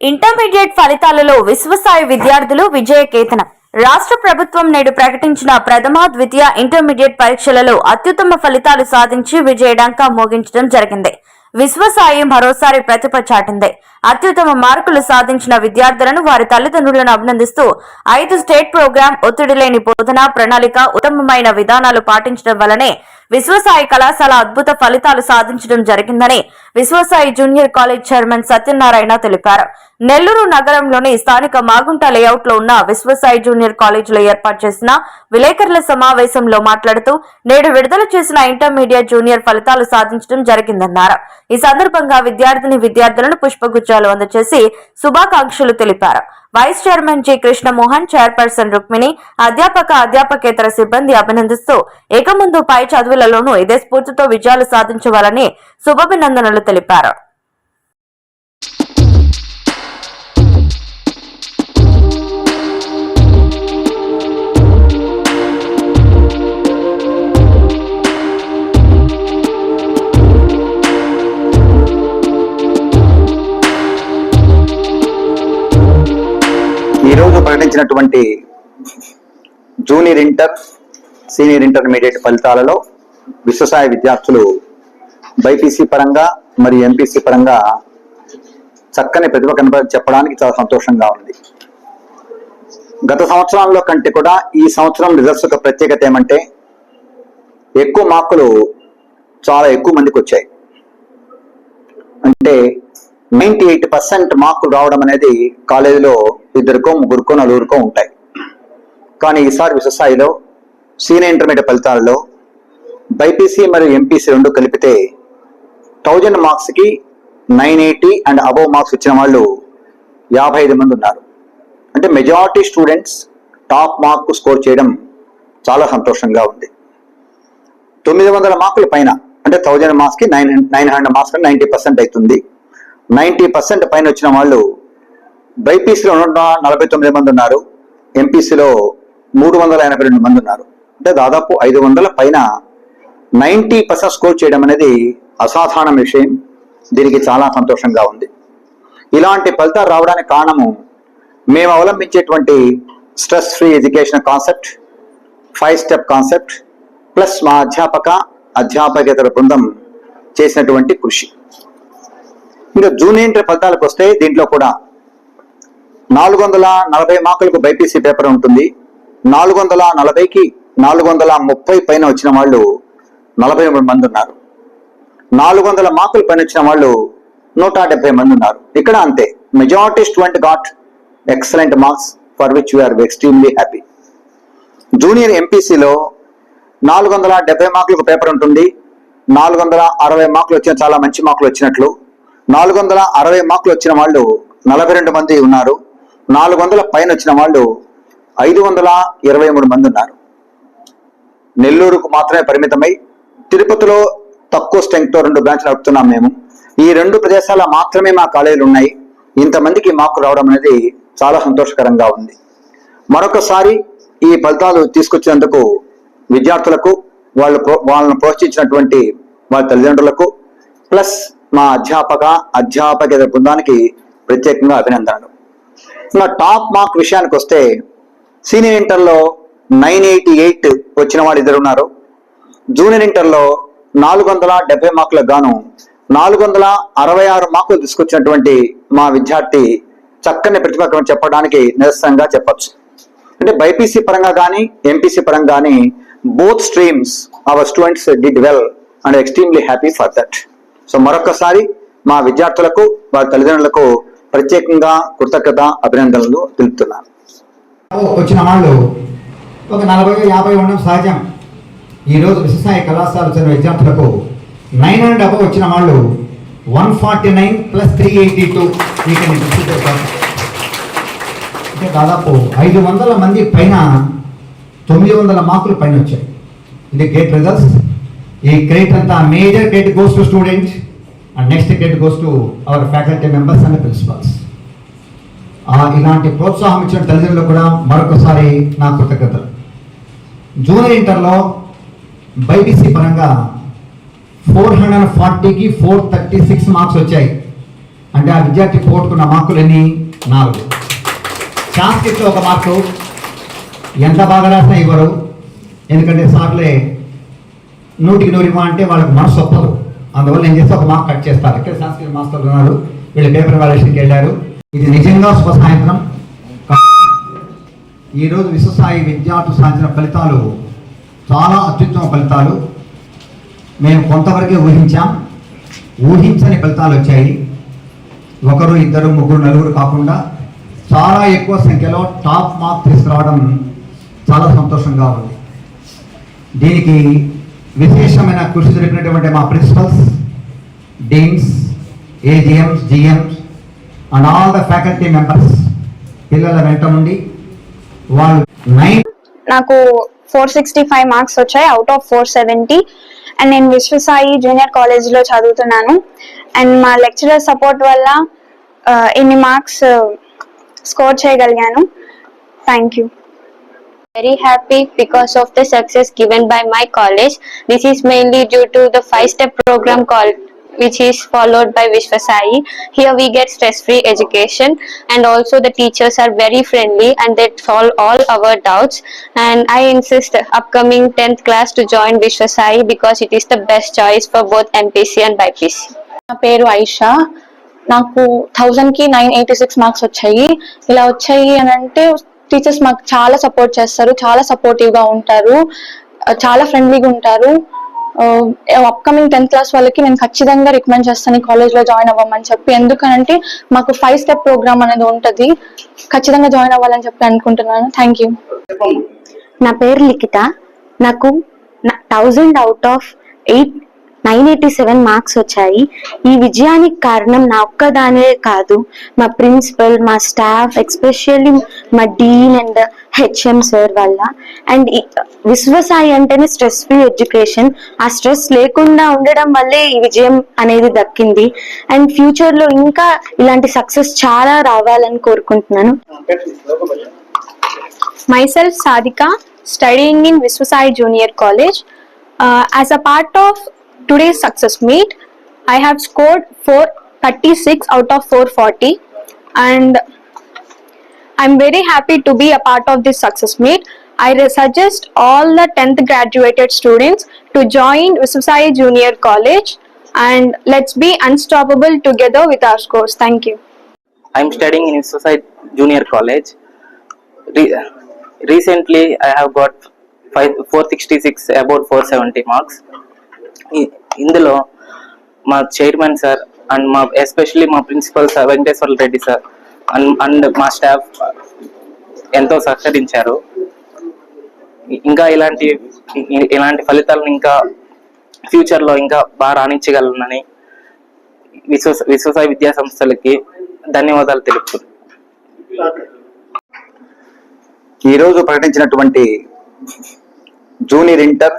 Intermediate ఫలితాలలో విశ్వసాయి విద్యార్థులు విజయకేతనం. రాష్ట్ర ప్రభుత్వం నేడు ప్రకటించిన ప్రథమ ద్వితీయ ఇంటర్మీడియట్ పరీక్షలలో అత్యుత్తమ ఫలితాలు సాధించి విజయడంకా మోగించడం జరిగింది. విశ్వసాయి మరోసారి ప్రతిభ చాటింది. అత్యుత్తమ మార్కులు సాధించిన విద్యార్థులను వారి తల్లిదండ్రులను అభినందిస్తూ ఐదు స్టేట్ ప్రోగ్రాం ఒత్తిడి లేని బోధన ప్రణాళిక ఉత్తమమైన విధానాలు పాటించడం వల్లనే విశ్వసాయి కళాశాల అద్భుత ఫలితాలు సాధించడం జరిగిందని Vishwasai junior college chairman Satyanarayana తెలిపారు. నెల్లూరు నగరంలోని స్థానిక మాగుంట లేఅవుట్లో ఉన్న విశ్వసాయి జూనియర్ కాలేజీలో ఏర్పాటు చేసిన విలేకరుల సమావేశంలో మాట్లాడుతూ నేడు విడుదల చేసిన ఇంటర్మీడియట్ జూనియర్ ఫలితాలు సాధించడం జరిగిందన్నారు. ఈ సందర్భంగా విద్యార్థిని విద్యార్థులను పుష్పగుచ్చాలు అందజేసి శుభాకాంక్షలు తెలిపారు. Vice chairman G. Krishnamohan chairperson Rukmini అధ్యాపక అధ్యాపకేతర సిబ్బంది అభినందిస్తూ ఇక ముందు పై చదువులలోనూ ఇదే స్ఫూర్తితో విజయాలు సాధించవాలని శుభాభినందనలు తెలిపారు. ఈరోజు జూనియర్ ఇంటర్ సీనియర్ ఇంటర్మీడియట్ ఫలితాలలో విశ్వసాయ విద్యార్థులు బైపీసీ పరంగా మరియు ఎంపీసీ పరంగా చక్కని ప్రతిభ కనబ చెప్పడానికి చాలా సంతోషంగా ఉంది. గత సంవత్సరాల్లో కంటే కూడా ఈ సంవత్సరం రిజల్ట్స్ యొక్క ప్రత్యేకత ఏమంటే ఎక్కువ మార్కులు చాలా ఎక్కువ మందికి వచ్చాయి. అంటే నైంటీ ఎయిట్ పర్సెంట్ మార్కులు రావడం అనేది కాలేజీలో ఇద్దరికో ముగ్గురుకో నలుగురికో ఉంటాయి. కానీ ఈసారి విశ్వస్థాయిలో సీనియర్ ఇంటర్మీడియట్ ఫలితాలలో బైపీసీ మరియు ఎంపీసీ రెండు కలిపితే థౌజండ్ మార్క్స్కి nine eighty and above marks వచ్చిన వాళ్ళు యాభై ఐదు మంది ఉన్నారు. అంటే majority students top mark score చేయడం చాలా సంతోషంగా ఉంది. తొమ్మిది వందల మార్కుల పైన అంటే థౌజండ్ మార్క్స్కి nine nine hundred marks ninety percent అవుతుంది. నైంటీ పర్సెంట్ పైన వచ్చిన వాళ్ళు బైపీసీలో నూట నలభై తొమ్మిది మంది ఉన్నారు ఎంపీసీలో మూడు వందల ఎనభై రెండు మంది ఉన్నారు. అంటే దాదాపు ఐదు వందల పైన నైంటీ పర్సెంట్ స్కోర్ చేయడం అనేది అసాధారణ విషయం. దీనికి చాలా సంతోషంగా ఉంది. ఇలాంటి ఫలితాలు రావడానికి కారణము మేము అవలంబించేటువంటి stress free education concept five step concept plus మా అధ్యాపక అధ్యాపకేతర బృందం చేసినటువంటి కృషి. ఇంకా జూనియర్ ఫలితాలకు వస్తే దీంట్లో కూడా నాలుగు వందల నలభై మార్కులకు బైపీసీ పేపర్ ఉంటుంది. నాలుగు వందల నలభైకి నాలుగు వందల ముప్పై పైన వచ్చిన వాళ్ళు నలభై మూడు మంది ఉన్నారు. నాలుగు వందల మార్కుల పైన వచ్చిన వాళ్ళు నూట డెబ్బై మంది ఉన్నారు. ఇక్కడ అంతే. Majority student got excellent marks for which we are extremely happy junior ఎంపీసీలో నాలుగు వందల డెబ్బై మార్కులకు పేపర్ ఉంటుంది. నాలుగు వందల అరవై మార్కులు వచ్చిన చాలా మంచి మార్కులు వచ్చినట్లు నాలుగు వందల అరవై మార్కులు వచ్చిన వాళ్ళు నలభై రెండు మంది ఉన్నారు. నాలుగు వందల పైన వచ్చిన వాళ్ళు ఐదు వందల ఇరవై మూడు మంది ఉన్నారు. నెల్లూరుకు మాత్రమే పరిమితమై తిరుపతిలో తక్కువ స్ట్రెంగ్తో రెండు బ్రాంచ్లు నడుపుతున్నాం మేము. ఈ రెండు ప్రదేశాల మాత్రమే మా కాలేజీలు ఉన్నాయి. ఇంతమందికి మార్కులు రావడం అనేది చాలా సంతోషకరంగా ఉంది. మరొకసారి ఈ ఫలితాలు తీసుకొచ్చినందుకు విద్యార్థులకు వాళ్ళు వాళ్ళను ప్రోత్సహించినటువంటి వాళ్ళ తల్లిదండ్రులకు ప్లస్ మా అధ్యాపక అధ్యాపకేతర బృందానికి ప్రత్యేకంగా అభినందనలు. ఇంకా టాప్ మార్క్ విషయానికి వస్తే సీనియర్ ఇంటర్లో నైన్ ఎయిటీ ఎయిట్ వచ్చిన వాళ్ళు ఇద్దరు ఉన్నారు. జూనియర్ ఇంటర్లో నాలుగు వందల డెబ్బై మార్కులకు గాను నాలుగు వందల అరవై ఆరు మార్కులు తీసుకొచ్చినటువంటి మా విద్యార్థి చక్కని ప్రతిపక్షం చెప్పడానికి నిరసనంగా చెప్పచ్చు. అంటే బైపీసీ పరంగా కానీ ఎంపీసీ పరంగా కానీ both streams our students did well and extremely happy for that so మరొకసారి మా విద్యార్థులకు వారి తల్లిదండ్రులకు ప్రత్యేకంగా కృతజ్ఞత అభినందనలు తెలుపుతున్నాను. వచ్చిన వాళ్ళు ఒక నలభై యాభై ఉండడం సహజం. ఈరోజు విశ్వసాయ కళాశాల చదివిన విద్యార్థులకు నైన్ అండ్ అబవ్ వచ్చిన వాళ్ళు one forty nine plus three eighty two అంటే దాదాపు ఐదు వందల మంది పైన తొమ్మిది వందల మార్కులు పైన వచ్చాయి. ఇది గేట్ రిజల్ట్స్ ఈ క్రెడిట్ అంతా major credit goes to students and next credit goes to our faculty members and principals ఇలాంటి ప్రోత్సాహం ఇచ్చిన తల్లిదండ్రులు కూడా మరొకసారి నా కృతజ్ఞతలు. జూనియర్ ఇంటర్లో బైబీసీ పరంగా ఫోర్ హండ్రెడ్ ఫార్టీకి ఫోర్ థర్టీ సిక్స్ మార్క్స్ వచ్చాయి. అంటే ఆ విద్యార్థి పోగొట్టుకున్న మార్కులు ఎన్ని నాలుగు. సాంస్కృతిలో ఒక మార్కు. ఎంత బాగా రాసినా ఇవ్వరు. ఎందుకంటే సార్లే నూటికి నూరు ఇవ్వ అంటే వాళ్ళకి మనసు ఒప్పదు. అందువల్ల ఏం చేస్తే ఒక మార్క్ కట్ చేస్తారు ఇక్కడ సంస్కృతి మాస్టర్లు ఉన్నారు వీళ్ళు పేపర్ వాల్యూషన్కి వెళ్ళారు. ఇది నిజంగా శుభ సాయంత్రం. ఈరోజు విశ్వసాయి విద్యార్థులు సాధించిన ఫలితాలు చాలా అత్యుత్తమ ఫలితాలు. మేము కొంతవరకే ఊహించాం. ఊహించని ఫలితాలు వచ్చాయి. ఒకరు ఇద్దరు ముగ్గురు నలుగురు కాకుండా చాలా ఎక్కువ సంఖ్యలో టాప్ మార్క్ తీసుకురావడం చాలా సంతోషంగా ఉంది. దీనికి విశేషమైన కృషి జరిపినటువంటి మా principals deans AGMs GMs and all the faculty members పిల్లల వెంట ఉండి వాళ్ళు నైన్ నాకు ఫోర్ సిక్స్టీ ఫైవ్ మార్క్స్ వచ్చాయి out of four seventy and నేను విశ్వసాయి జూనియర్ కాలేజ్లో చదువుతున్నాను. అండ్ మా లెక్చరర్ సపోర్ట్ వల్ల ఆ, ఇన్ని మార్క్స్ స్కోర్ uh, చేయగలిగాను. Thank you very happy because of the success given by my college. This is mainly due to the five step program called which is followed by Vishwasai. Here we get stress free education and also the teachers are very friendly and they solve all our doubts and I insist upcoming 10th class to join Vishwasai because it is the best choice for both MPC and BIPC. నా పేరు ఐషా నాకు thousand కి nine eighty six marks వచ్చాయి ఇలా వచ్చాయి అని అంటే teachers మాకు చాలా సపోర్ట్ చేస్తారు చాలా సపోర్టివ్గా ఉంటారు చాలా ఫ్రెండ్లీగా ఉంటారు. అప్కమింగ్ టెన్త్ క్లాస్ వాళ్ళకి నేను ఖచ్చితంగా రికమెండ్ చేస్తాను ఈ కాలేజ్లో జాయిన్ అవ్వమని చెప్పి. ఎందుకనంటే మాకు ఫైవ్ స్టెప్ ప్రోగ్రామ్ అనేది ఉంటది. ఖచ్చితంగా జాయిన్ అవ్వాలని చెప్పి అనుకుంటున్నాను. థ్యాంక్ యూ నా పేరు లిఖిత. నాకు thousand out of eight nine eighty seven marks వచ్చాయి. ఈ విజయానికి కారణం నా ఒక్కదానే కాదు మా ప్రిన్సిపల్ మా స్టాఫ్ ఎక్స్పెషల్లీ మా డీన్ అండ్ హెచ్ఎం సార్ వల్ల. అండ్ విశ్వసాయి అంటేనే స్ట్రెస్ ఫ్రీ ఎడ్యుకేషన్. ఆ స్ట్రెస్ లేకుండా ఉండడం వల్లే ఈ విజయం అనేది దక్కింది. అండ్ ఫ్యూచర్లో ఇంకా ఇలాంటి సక్సెస్ చాలా రావాలని కోరుకుంటున్నాను. Myself Sadhika, studying in Viswasai Junior College. Uh, as a part of today's success meet, I have scored 436 out of 440, and I'm very happy to be a part of this success meet. I suggest all the 10th graduated students to join Viswasai Junior College and let's be unstoppable together with our scores. Thank you. I'm studying in Society Junior College. Re- recently, I have got five, 466 about 470 marks. ఇందులో మా chairman sir and మా especially మా principal sir Venkateswara Reddy sir and and మా staff ఎంతో సహకరించారు. ఇంకా ఇలాంటి ఇలాంటి ఫలితాలను ఇంకా ఫ్యూచర్లో ఇంకా బాగా రాణించగలనని విశ్వ విశ్వసాయ విద్యా సంస్థలకి ధన్యవాదాలు తెలుపుతున్నాను ఈరోజు ప్రకటించినటువంటి జూనియర్ ఇంటర్